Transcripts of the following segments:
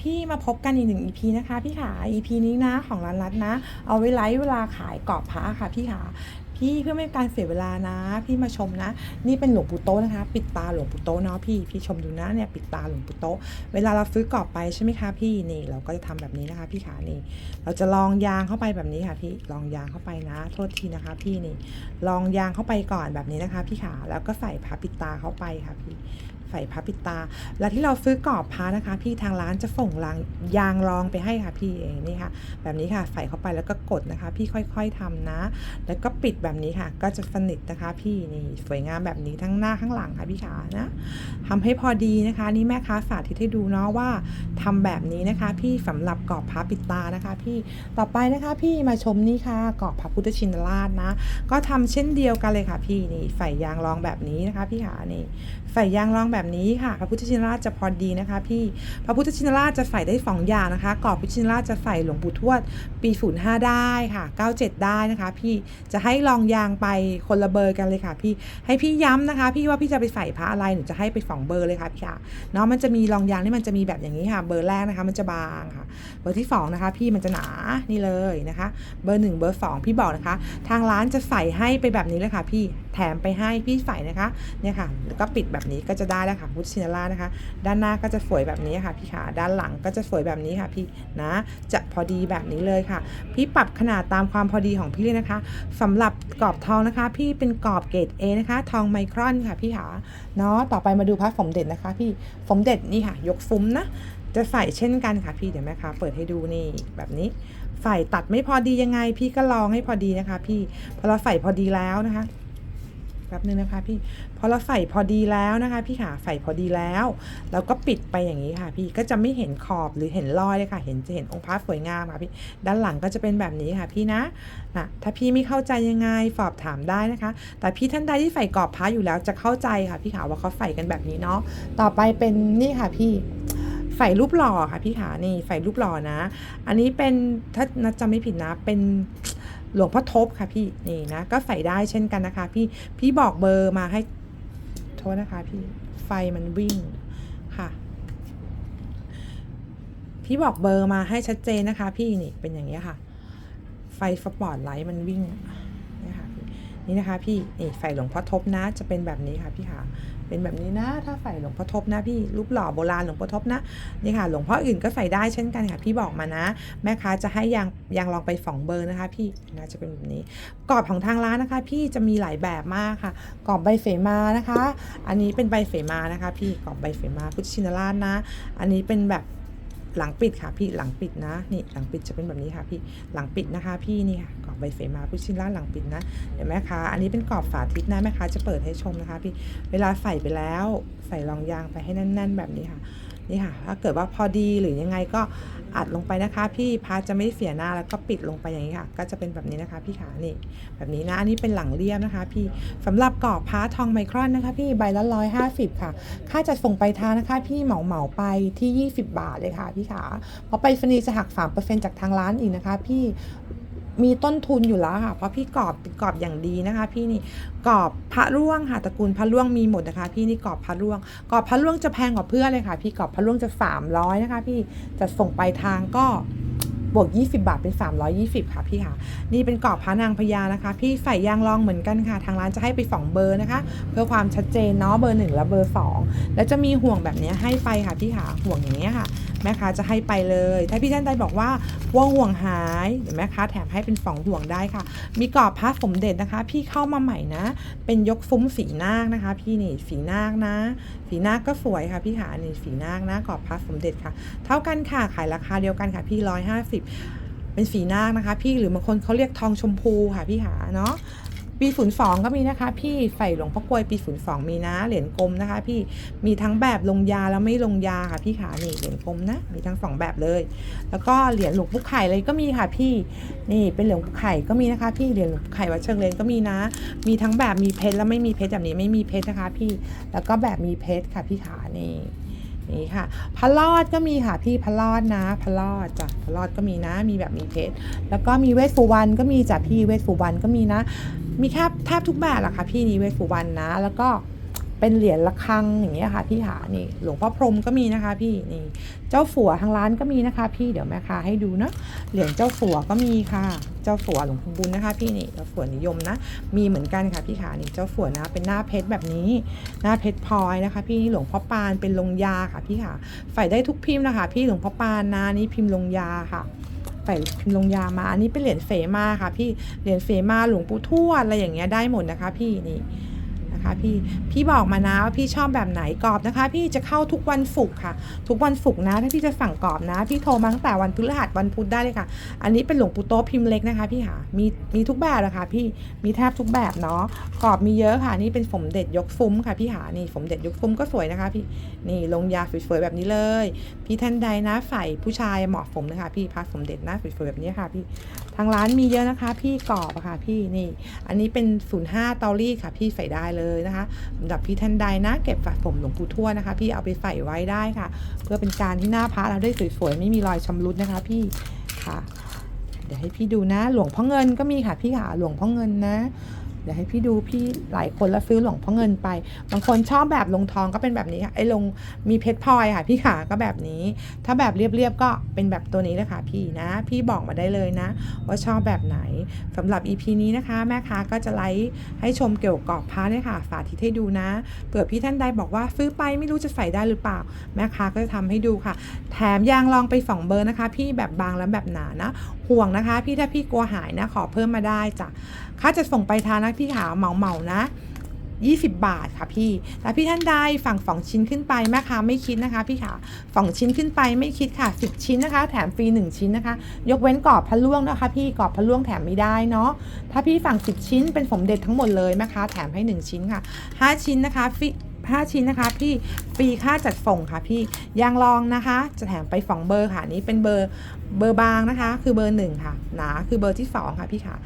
พี่มาพบกันอีกหนึ่ง EP นะคะพี่ขา EP นี้นะของร้านรัดนะ เอาไว้ไลฟ์เวลาขายกรอบพระค่ะพี่ขา พี่เพื่อไม่ให้การเสียเวลานะ พี่มาชมนะ นี่เป็นหลวงปู่โตนะคะ ปิดตาหลวงปู่โตเนาะพี่ พี่ชมดูนะเนี่ยปิดตาหลวงปู่โตเวลาเราซื้อกรอบไปใช่ไหมคะพี่นี่เราก็จะทำแบบนี้นะคะพี่ขานี่ เราจะลองยางเข้าไปแบบนี้ค่ะพี่ลองยางเข้าไปนะ โทษทีนะคะ พี่นี่ลองยางเข้าไปก่อนแบบนี้นะคะ พี่ขาแล้วก็ใส่ผ้าปิดตาเข้าไปค่ะพี่ ใส่ผ้าปิดตา แล้วที่เราซื้อกรอบพานะคะ พี่ทางร้านจะส่งรางยางรองไปให้ค่ะพี่เองนี่ค่ะ แบบนี้ค่ะใส่เข้าไปแล้วก็กดนะคะ พี่ค่อยๆทำนะ แล้วก็ปิดแบบนี้ค่ะ ก็จะสนิทนะคะ พี่นี่สวยงามแบบนี้ทั้งหน้าข้างหลังค่ะพี่ขานะทำให้พอดีนะคะ นี่แม่ค้าสาธิตให้ดูเนาะว่าทำแบบนี้นะคะ พี่สำหรับกรอบพระปิดตานะคะ พี่ต่อไปนะคะ พี่มาชมนี่ค่ะกรอบพระพุทธชินราชนะ ก็ทำเช่นเดียวกันเลยค่ะ พี่นี่ใส่ยางรองแบบนี้นะคะ พี่ขานี่ใส่ยางรองแบบนี้ค่ะพระพุทธชินราชจะพอดีนะคะ พี่พระพุทธชินราชจะใส่ได้สองอย่างนะคะกรอบพุทธชินราชจะใส่หลวงปู่ทวด ปี05ได้ค่ะ 97 ได้นะคะ พี่จะให้ลองยางไปคนละเบอร์กันเลยค่ะ พี่ให้พี่ย้ำนะคะ พี่ว่าพี่จะไปใส่พระอะไรหนูจะให้ไปสองเบอร์เลยค่ะพี่ค่ะเนาะมันจะมีลองยางที่มันจะมีแบบอย่างนี้ค่ะ เบอร์แรกนะคะ มันจะบางค่ะ เบอร์ที่สองนะคะ พี่มันจะหนานี่เลยนะคะ เบอร์หนึ่งเบอร์สองพี่บอกนะคะ ทางร้านจะใส่ให้ไปแบบนี้เลยค่ะพี่ แถมไปให้พี่ใส่นะคะเนี่ยค่ะแล้วก็ปิดแบบนี้ก็จะได้แล้วค่ะพุทธชินราชนะคะ ด้านหน้าก็จะสวยแบบนี้ค่ะพี่ขาด้านหลังก็จะสวยแบบนี้ค่ะพี่นะ จะพอดีแบบนี้เลยค่ะ พี่ปรับขนาดตามความพอดีของพี่เลยนะคะสำหรับกรอบทองนะคะ พี่เป็นกรอบเกรด A นะคะ ทองไมครอนค่ะพี่ขาเนาะต่อไปมาดูพระสมเด็จนะคะ พี่สมเด็จนี่ค่ะ ยกฟุ้มนะจะใส่เช่นกันค่ะพี่เดี๋ยวแม่ค้าเปิดให้ดูนี่แบบนี้ ใส่ตัดไม่พอดียังไง พี่ก็ลองให้พอดีนะคะ พี่พอเราใส่พอดีแล้วนะคะ ป๊บนึงนะคะพี่พอเราใส่พอดีแล้วนะคะ พี่ขาใส่พอดีแล้วเราก็ปิดไปอย่างนี้ค่ะ พี่ก็จะไม่เห็นขอบหรือเห็นรอยเลยค่ะ เห็นจะเห็นองค์พระสวยงามค่ะพี่ด้านหลังก็จะเป็นแบบนี้ค่ะพี่นะนะถ้าพี่ไม่เข้าใจยังไงสอบถามได้นะคะ แต่พี่ท่านใดที่ใส่กรอบพระอยู่แล้วจะเข้าใจค่ะพี่ขาว่าเขาใส่กันแบบนี้เนาะต่อไปเป็นนี่ค่ะพี่ใส่รูปหล่อค่ะพี่ขานี่ใส่รูปหล่อนะ อันนี้เป็นถ้านัดจำไม่ผิดนะเป็น หลวงพ่อทบค่ะพี่นี่นะก็ใส่ได้เช่นกันนะคะ พี่พี่บอกเบอร์มาให้โทษนะคะพี่ไฟมันวิ่งค่ะ พี่บอกเบอร์มาให้ชัดเจนนะคะ พี่นี่เป็นอย่างนี้ค่ะ ไฟสปอร์ตไลท์มันวิ่งนี่ค่ะนี่นะคะ พี่นี่ใส่หลวงพ่อทบนะจะเป็นแบบนี้ค่ะพี่ค่ะ เป็นแบบนี้นะ ถ้าใส่หลวงพ่อทบนะพี่รูปหล่อโบราณหลวงพ่อทบนะนี่ค่ะ หลวงพ่ออื่นก็ใส่ได้เช่นกันค่ะ พี่บอกมานะ แม่ค้าจะให้ยางยางลองไปฝองเบอร์นะคะ พี่นะจะเป็นแบบนี้กรอบของทางร้านนะคะ พี่จะมีหลายแบบมากค่ะกรอบใบเสมานะคะ อันนี้เป็นใบเสมานะคะ พี่กรอบใบเสมาพุทธชินราชนะ อันนี้เป็นแบบ หลังปิดค่ะพี่หลังปิดนะนี่หลังปิดจะเป็นแบบนี้ค่ะพี่หลังปิดนะคะ พี่นี่ค่ะกรอบใบเสมาผู้ชิ้นราหลังปิดนะเดี๋ยวแม่ค้าอันนี้เป็นกรอบฝาทิศนะแม่ค้าจะเปิดให้ชมนะคะ พี่เวลาใส่ไปแล้ว ใส่รองยางไปให้แน่น ๆ แบบนี้ค่ะ นี่ค่ะ ถ้าเกิดว่าพอดีหรือยังไงก็อัดลงไปนะคะ พี่พาจะไม่เสียหน้าแล้วก็ปิดลงไปอย่างนี้ค่ะ ก็จะเป็นแบบนี้นะคะ พี่ขานี่แบบนี้นะอันนี้เป็นหลังเรียบนะคะ พี่สำหรับกรอบพาทองไมครอนนะคะ พี่ใบละร้อยห้าสิบค่ะ ค่าจัดส่งไปทางนะคะ พี่เหมาเหมาไปที่20บาทเลยค่ะ พี่ขาเพราะไปฟนีจะหัก3%จากทางร้านอีกนะคะ พี่ มีต้นทุนอยู่แล้วค่ะ เพราะพี่กรอบกรอบอย่างดีนะคะ พี่นี่กรอบพระร่วงค่ะตระกูลพระร่วงมีหมดนะคะ พี่นี่กรอบพระร่วงกรอบพระร่วงจะแพงกว่าเพื่อนเลยค่ะ พี่กรอบพระร่วงจะ 300 นะคะ พี่จะส่งไปทางก็บวก 20 บาท เป็น 320 ค่ะพี่ค่ะ นี่เป็นกรอบพระนางพญานะคะ พี่ใส่ยางรองเหมือนกันค่ะ ทางร้านจะให้ไปสองเบอร์นะคะ เพื่อความชัดเจนเนาะเบอร์หนึ่งและเบอร์สองแล้วจะมีห่วงแบบนี้ให้ไปค่ะพี่ค่ะห่วงอย่างเงี้ยค่ะ แม่ค้าจะให้ไปเลย ถ้าพี่ท่านใดบอกว่าว่าห่วงหายเดี๋ยวแม่ค้าแถมให้เป็นสองห่วงได้ค่ะ มีกรอบพระสมเด็จนะคะ พี่เข้ามาใหม่นะ เป็นยกฟุ้มสีนาคนะคะ พี่นี่สีนาคนะ สีนาคก็สวยค่ะพี่ขานี่สีนาคนะกรอบพระสมเด็จค่ะ เท่ากันค่ะขายราคาเดียวกันค่ะ พี่ร้อยห้าสิบเป็นสีนาคนะคะ พี่หรือบางคนเขาเรียกทองชมพูค่ะพี่หาเนาะ ปีศูนย์สองก็มีนะคะ พี่ใส่หลวงพ่อกลวยปีศูนย์สองมีนะเหรียญกลมนะคะ พี่มีทั้งแบบลงยาแล้วไม่ลงยาค่ะพี่ขานี่เหรียญกลมนะมีทั้งสองแบบเลย แล้วก็เหรียญหลวงปู่ไข่เลยก็มีค่ะพี่นี่เป็นเหรียญหลวงปู่ไข่ก็มีนะคะ พี่เหรียญหลวงปู่ไข่วัดเชิงเลนก็มีนะ มีทั้งแบบมีเพชรแล้วไม่มีเพชรแบบนี้ไม่มีเพชรนะคะ พี่แล้วก็แบบมีเพชรค่ะพี่ขานี่นี่ค่ะพระรอดก็มีค่ะพี่พระรอดนะพระรอดจ้ะพระรอดก็มีนะ มีแบบมีเพชรแล้วก็มีเวสสุวรรณก็มีจ้ะพี่เวสุวรรณก็มีนะ มีแทบแทบทุกแบบแหละค่ะพี่นี่เวสุวรรณนะ แล้วก็เป็นเหรียญระฆังอย่างเงี้ยค่ะพี่ขานี่หลวงพ่อพรหมก็มีนะคะพี่นี่เจ้าฝัวทางร้านก็มีนะคะ พี่เดี๋ยวแม่ค้าให้ดูเนาะเหรียญเจ้าฝัวก็มีค่ะ เจ้าฝัวหลวงปู่บุญนะคะ พี่นี่เจ้าฝัวนิยมนะมีเหมือนกันค่ะพี่ขานี่เจ้าฝัวนะเป็นหน้าเพชรแบบนี้ หน้าเพชรพลอยนะคะ พี่นี่หลวงพ่อปานเป็นลงยาค่ะพี่ค่ะใส่ได้ทุกพิมพ์นะคะ พี่หลวงพ่อปานนะนี่พิมพ์ลงยาค่ะ ใส่พิมพ์ลงยามา อันนี้เป็นเหรียญเฟมาค่ะพี่ เหรียญเฟมาหลวงปู่ทวดอะไรอย่างเงี้ยได้หมดนะคะ พี่นี่ นะคะ พี่พี่บอกมานะว่าพี่ชอบแบบไหนกรอบนะคะ พี่จะเข้าทุกวันศุกร์ค่ะ ทุกวันศุกร์นะ ถ้าพี่จะสั่งกรอบนะ พี่โทรมาตั้งแต่วันพฤหัสวันพุธได้เลยค่ะ อันนี้เป็นหลวงปู่โตพิมพ์เล็กนะคะ พี่ค่ะมีมีทุกแบบเลยค่ะพี่มีแทบทุกแบบเนาะกรอบมีเยอะค่ะนี่เป็นสมเด็จยกฟุ้มค่ะพี่หานี่สมเด็จยกฟุ้มก็สวยนะคะ พี่นี่ลงยาสวยๆแบบนี้เลย พี่ท่านใดนะใส่ผู้ชายเหมาะสมนะคะ พี่พระสมเด็จนะสวยๆแบบนี้ค่ะ พี่ทางร้านมีเยอะนะคะ พี่กรอบค่ะ พี่นี่ อันนี้เป็น05เตารีดค่ะ พี่ใส่ได้เลยยนะคะสำหรับพี่ท่านใดนะ เก็บสะสมหลวงปู่ทวดนะคะ พี่เอาไปใส่ไว้ได้ค่ะ เพื่อเป็นการที่หน้าพระเราได้สวยๆไม่มีรอยชำรุดนะคะ พี่ค่ะ เดี๋ยวให้พี่ดูนะ หลวงพ่อเงินก็มีค่ะพี่ค่ะหลวงพ่อเงินนะ เดี๋ยวให้พี่ดูพี่หลายคนแล้วซื้อหลวงพ่อเงินไป บางคนชอบแบบลงทองก็เป็นแบบนี้ค่ะไอ้ลงมีเพชรพลอยค่ะพี่ขาก็แบบนี้ ถ้าแบบเรียบๆก็เป็นแบบตัวนี้เลยค่ะพี่นะ พี่บอกมาได้เลยนะ ว่าชอบแบบไหนสำหรับ EP นี้นะคะ แม่ค้าก็จะไลฟ์ให้ชมเกี่ยวกับพระเนี่ยค่ะ สาธิตให้ดูนะเผื่อพี่ท่านใดบอกว่าซื้อไปไม่รู้จะใส่ได้หรือเปล่า แม่ค้าก็จะทำให้ดูค่ะ แถมยางลองไปสองเบอร์นะคะ พี่แบบบางและแบบหนานะห่วงนะคะ พี่ถ้าพี่กลัวหายนะขอเพิ่มมาได้จ้ะค่าจะส่งไปทางนะพี่ขาเหมาเหมานะ 20 บาทค่ะพี่แล้วพี่ท่านใดฝั่งสองชิ้นขึ้นไปแม่ค้าไม่คิดนะคะ พี่ขาสองชิ้นขึ้นไปไม่คิดค่ะ 10 ชิ้นนะคะ แถมฟรี1ชิ้นนะคะ ยกเว้นกรอบพะล่วงนะคะ พี่กรอบพะล่วงแถมไม่ได้เนาะถ้าพี่ฝั่ง 10 ชิ้นเป็นสมเด็จทั้งหมดเลยแม่ค้าแถมให้ 1 ชิ้นค่ะ 5 ชิ้นนะคะฟรี 5 ชิ้นนะคะพี่ฟรีค่าจัดส่งค่ะพี่ยางรองนะคะ จะแถมไปสองเบอร์ค่ะนี้เป็นเบอร์เบอร์บางนะคะ คือเบอร์หนึ่งค่ะหนาคือเบอร์ที่สองค่ะพี่ค่ะ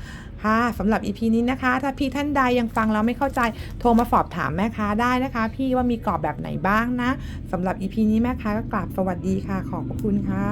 ค่ะสำหรับ EP นี้นะคะ ถ้าพี่ท่านใดยังฟังแล้วไม่เข้าใจโทรมาสอบถามแม่ค้าได้นะคะ พี่ว่ามีกรอบแบบไหนบ้างนะสำหรับ EP นี้แม่ค้าก็กราบสวัสดีค่ะขอบพระคุณค่ะ